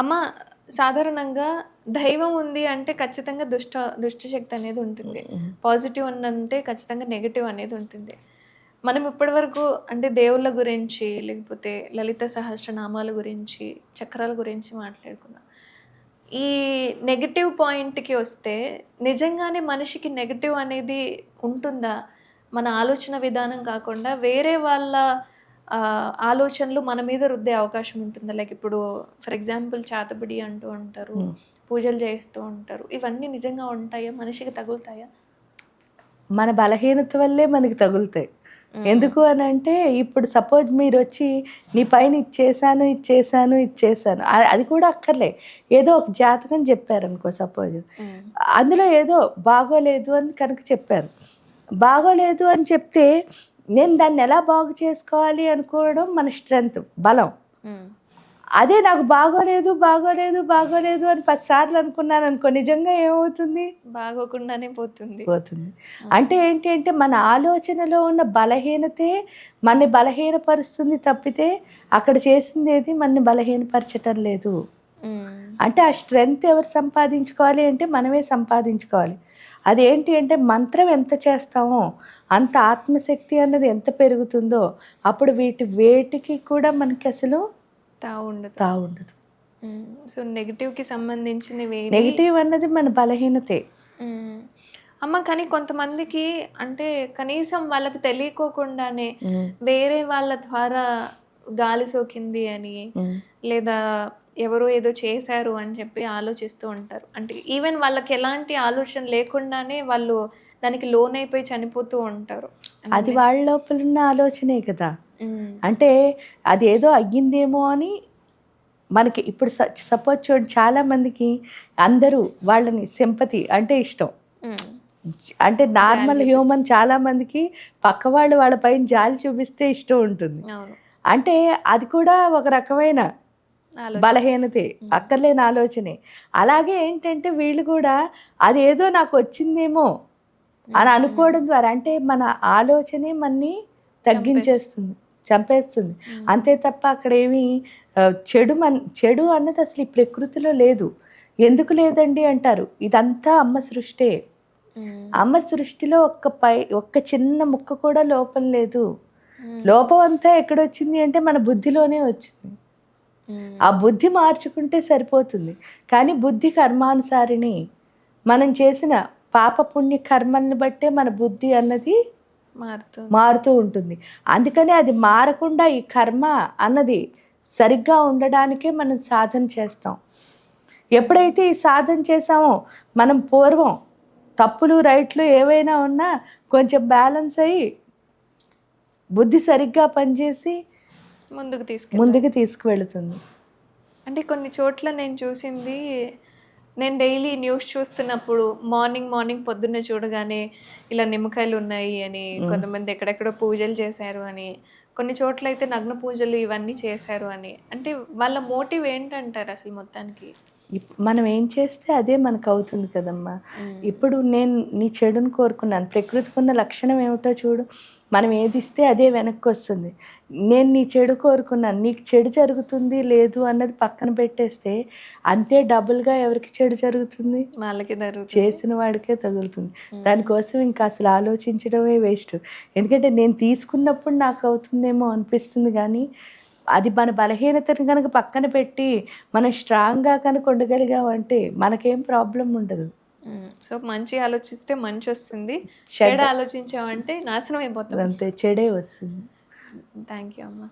అమ్మ సాధారణంగా దైవం ఉంది అంటే ఖచ్చితంగా దుష్ట దుష్ట శక్తి అనేది ఉంటుంది. పాజిటివ్ అంటే ఖచ్చితంగా నెగిటివ్ అనేది ఉంటుంది. మనం ఇప్పటివరకు అంటే దేవుళ్ళ గురించి లేకపోతే లలిత సహస్రనామాల గురించి చక్రాల గురించి మాట్లాడుకున్నాం. ఈ నెగిటివ్ పాయింట్కి వస్తే నిజంగానే మనిషికి నెగిటివ్ అనేది ఉంటుందా? మన ఆలోచన విధానం కాకుండా వేరే వాళ్ళ ఆలోచనలు మన మీద రుద్దే అవకాశం ఉంటుందా? లైక్ ఇప్పుడు ఫర్ ఎగ్జాంపుల్ చాతబడి అంటూ ఉంటారు పూజలు చేస్తూ ఉంటారు. ఇవన్నీ నిజంగా ఉంటాయా? మనిషికి తగులుతాయా? మన బలహీనత వల్లే మనకి తగులుతాయి. ఎందుకు అని అంటే ఇప్పుడు సపోజ్ మీరు వచ్చి నీ పైన ఇచ్చేసాను ఇచ్చేసాను ఇచ్చేసాను. అది కూడా అక్కర్లే. ఏదో ఒక జాతకం చెప్పారు అనుకో సపోజ్ మ్మ్. అందులో ఏదో బాగోలేదు అని కనుక చెప్పారు. బాగోలేదు అని చెప్తే నేను దాన్ని ఎలా బాగు చేసుకోవాలి అనుకోవడం మన స్ట్రెంగ్త్ బలం. అదే నాకు బాగోలేదు బాగోలేదు బాగోలేదు అని పదిసార్లు అనుకున్నాను అనుకో నిజంగా ఏమవుతుంది? బాగోకుండానే పోతుంది. పోతుంది. అంటే ఏంటి అంటే మన ఆలోచనలో ఉన్న బలహీనతే మనని బలహీనపరుస్తుంది తప్పితే అక్కడ చేసింది ఏది మనని బలహీనపరచటం లేదు. అంటే ఆ స్ట్రెంగ్త్ ఎవరు సంపాదించుకోవాలి అంటే మనమే సంపాదించుకోవాలి. అదేంటి అంటే మంత్రం ఎంత చేస్తామో అంత ఆత్మశక్తి అన్నది ఎంత పెరుగుతుందో అప్పుడు వీటి వేటికి కూడా మనకి అసలు తా ఉండదు. తా ఉండదు. మ్మ్. సో నెగిటివ్కి సంబంధించినవి నెగిటివ్ అన్నది మన బలహీనతే. మ్మ్. అమ్మ కానీ కొంతమందికి అంటే కనీసం వాళ్ళకి తెలియకోకుండానే వేరే వాళ్ళ ద్వారా గాలి సోకింది అని లేదా ఎవరో ఏదో చేశారు అని చెప్పి ఆలోచిస్తూ ఉంటారు. అంటే ఈవెన్ వాళ్ళకి ఎలాంటి ఆలోచన లేకుండానే వాళ్ళు దానికి లోన్ అయిపోయి చనిపోతూ ఉంటారు. అది వాళ్ళ లోపల ఉన్న ఆలోచనే కదా. అంటే అది ఏదో అయ్యిందేమో అని మనకి ఇప్పుడు సపోజ్ చూడండి చాలా మందికి అందరూ వాళ్ళని సింపతి అంటే ఇష్టం. అంటే నార్మల్ హ్యూమన్ చాలా మందికి పక్క వాళ్ళు వాళ్ళ పైన జాలి చూపిస్తే ఇష్టం ఉంటుంది. అంటే అది కూడా ఒక రకమైన బలహీనతే అక్కర్లేని ఆలోచనే. అలాగే ఏంటంటే వీళ్ళు కూడా అది ఏదో నాకు వచ్చిందేమో అని అనుకోవడం ద్వారా అంటే మన ఆలోచనే మనని తగ్గించేస్తుంది చంపేస్తుంది. అంతే తప్ప అక్కడ ఏమి చెడు మన చెడు అన్నది అసలు ఈ ప్రకృతిలో లేదు. ఎందుకు లేదండి అంటారు? ఇదంతా అమ్మ సృష్టే. మ్మ్. అమ్మ సృష్టిలో ఒక్క పై ఒక్క చిన్న ముక్క కూడా లోపం లేదు. లోపం అంతా ఎక్కడొచ్చింది అంటే మన బుద్ధిలోనే వచ్చింది. ఆ బుద్ధి మార్చుకుంటే సరిపోతుంది. కానీ బుద్ధి కర్మానుసారిని మనం చేసిన పాప పుణ్య కర్మల్ని బట్టే మన బుద్ధి అన్నది మారుతుంది మారుతూ ఉంటుంది. అందుకని అది మారకుండా ఈ కర్మ అన్నది సరిగ్గా ఉండడానికే మనం సాధన చేస్తాం. ఎప్పుడైతే ఈ సాధన చేసామో మనం పూర్వం తప్పులు రైట్లు ఏవైనా ఉన్నా కొంచెం బ్యాలెన్స్ అయ్యి బుద్ధి సరిగ్గా పనిచేసి ముందుకు తీసుకెళ్ళి ముందుకు తీసుకువెళుతుంది. అంటే కొన్ని చోట్ల నేను చూసింది నేను డైలీ న్యూస్ చూస్తున్నప్పుడు మార్నింగ్ మార్నింగ్ పొద్దున్నే చూడగానే ఇలా నిమ్మకాయలు ఉన్నాయి అని కొంతమంది ఎక్కడెక్కడో పూజలు చేశారు అని కొన్ని చోట్ల అయితే నగ్న పూజలు ఇవన్నీ చేశారు అని. అంటే వాళ్ళ మోటివ్ ఏంటంటారు అసలు మొత్తానికి? మనం ఏం చేస్తే అదే మనకు అవుతుంది కదమ్మా ఇప్పుడు నేను నీ చెడును కోరుకున్నాను. ప్రకృతికి ఉన్న లక్షణం ఏమిటో చూడు. మనం ఏది ఇస్తే అదే వెనక్కి వస్తుంది నేను నీ చెడు కోరుకున్నాను. నీకు చెడు జరుగుతుంది లేదు అన్నది పక్కన పెట్టేస్తే అంతే డబుల్గా ఎవరికి చెడు జరుగుతుంది? వాళ్ళకి చేసిన వాడికే తగులుతుంది. దానికోసం ఇంకా అసలు ఆలోచించడమే వేస్ట్. ఎందుకంటే నేను తీసుకున్నప్పుడు నాకు అవుతుందేమో అనిపిస్తుంది కానీ అది మన బలహీనతను కనుక పక్కన పెట్టి మనం స్ట్రాంగ్గా కనుక ఉండగలిగామంటే మనకేం ప్రాబ్లం ఉండదు. సో మంచి ఆలోచిస్తే మంచి వస్తుంది. చెడు ఆలోచించామంటే నాశనం అయిపోతాం. అంతే చెడే వస్తుంది. థ్యాంక్ యూ అమ్మ.